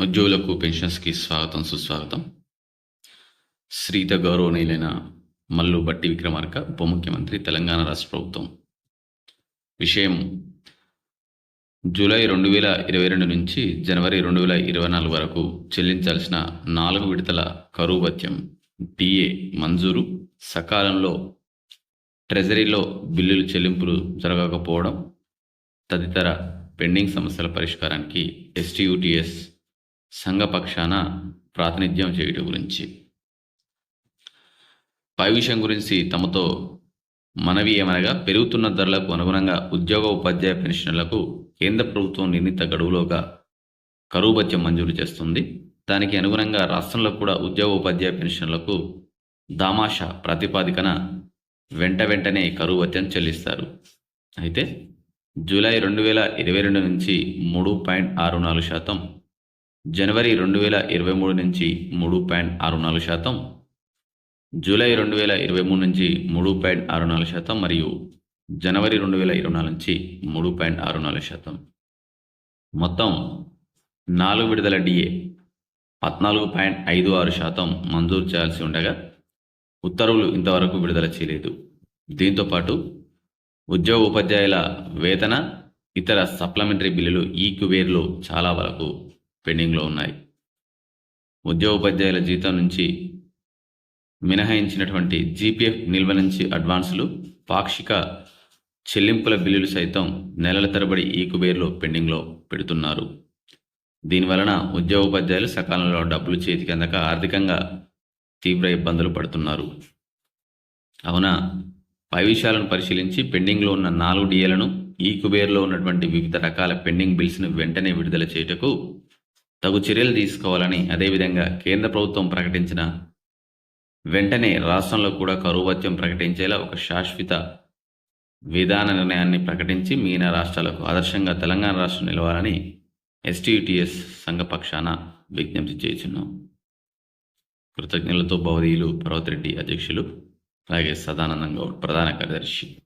ఉద్యోగులకు పెన్షన్స్కి స్వాగతం సుస్వాగతం. శ్రీత గౌరవనీయులైన మల్లు బట్టి విక్రమార్క ఉప ముఖ్యమంత్రి తెలంగాణ రాష్ట్ర ప్రభుత్వం. విషయం. జూలై రెండు వేల ఇరవై రెండు నుంచి జనవరి రెండు వేల ఇరవై నాలుగు వరకు చెల్లించాల్సిన నాలుగు విడతల కరువు భత్యం డిఏ మంజూరు సకాలంలో ట్రెజరీలో బిల్లులు చెల్లింపులు జరగకపోవడం తదితర పెండింగ్ సమస్యల పరిష్కారానికి ఎస్టీయూటీఎస్ సంఘపక్షాన ప్రాతినిధ్యం చేయటం గురించి. పై విషయం గురించి తమతో మనవి ఏమనగా పెరుగుతున్న ధరలకు అనుగుణంగా ఉద్యోగ ఉపాధ్యాయ పెన్షన్లకు కేంద్ర ప్రభుత్వం నిర్ణీత గడువులోగా కరువు భత్యం మంజూరు చేస్తుంది. దానికి అనుగుణంగా రాష్ట్రంలో కూడా ఉద్యోగ ఉపాధ్యాయ పెన్షన్లకు దామాష ప్రాతిపాదికన వెంట వెంటనే కరువు భత్యం చెల్లిస్తారు. అయితే జూలై రెండు వేల ఇరవై రెండు నుంచి మూడు పాయింట్ ఆరు నాలుగు శాతం జనవరి రెండు వేల ఇరవై మూడు నుంచి మూడు పాయింట్ ఆరు నాలుగు శాతం జూలై రెండు వేల ఇరవై మూడు నుంచి మూడు పాయింట్ ఆరు నాలుగు శాతం మరియు జనవరి రెండు వేల ఇరవై నాలుగు నుంచి మూడు పాయింట్ ఆరు నాలుగు శాతం. మొత్తం నాలుగు విడుదల డిఏ పద్నాలుగు పాయింట్ ఐదు ఆరు శాతం మంజూరు చేయాల్సి ఉండగా ఉత్తర్వులు ఇంతవరకు విడుదల చేయలేదు. దీంతోపాటు ఉద్యోగ ఉపాధ్యాయుల వేతన ఇతర సప్లిమెంటరీ బిల్లులు ఈ కుబేర్లో చాలా వరకు పెండింగ్లో ఉన్నాయి. ఉద్యోగ ఉపాధ్యాయుల జీతం నుంచి మినహాయించినటువంటి జీపీఎఫ్ నిల్వ నుంచి అడ్వాన్సులు పాక్షిక చెల్లింపుల బిల్లులు సైతం నెలల తరబడి ఈ కుబేర్లో పెండింగ్లో పెడుతున్నారు. దీనివలన ఉద్యోగ ఉపాధ్యాయులు సకాలంలో డబ్బులు చేతికి అందక ఆర్థికంగా తీవ్ర ఇబ్బందులు పడుతున్నారు. అవున? పై విషయాలను పరిశీలించి పెండింగ్లో ఉన్న నాలుగు డిఏలను ఈ కుబేర్లో ఉన్నటువంటి వివిధ రకాల పెండింగ్ బిల్స్ను వెంటనే విడుదల చేయుటకు తగు చర్యలు తీసుకోవాలని అదేవిధంగా కేంద్ర ప్రభుత్వం ప్రకటించిన వెంటనే రాష్ట్రంలో కూడా కరువు భత్యం ప్రకటించేలా ఒక శాశ్వత విధాన నిర్ణయాన్ని ప్రకటించి మిగిలిన రాష్ట్రాలకు ఆదర్శంగా తెలంగాణ రాష్ట్రం నిలవాలని ఎస్టీయుటిఎస్ సంఘపక్షాన విజ్ఞప్తి చేస్తున్నాం. కృతజ్ఞతలతో బౌదీయులు పర్వతిరెడ్డి అధ్యక్షులు అలాగే సదానందం గౌడ్ ప్రధాన కార్యదర్శి.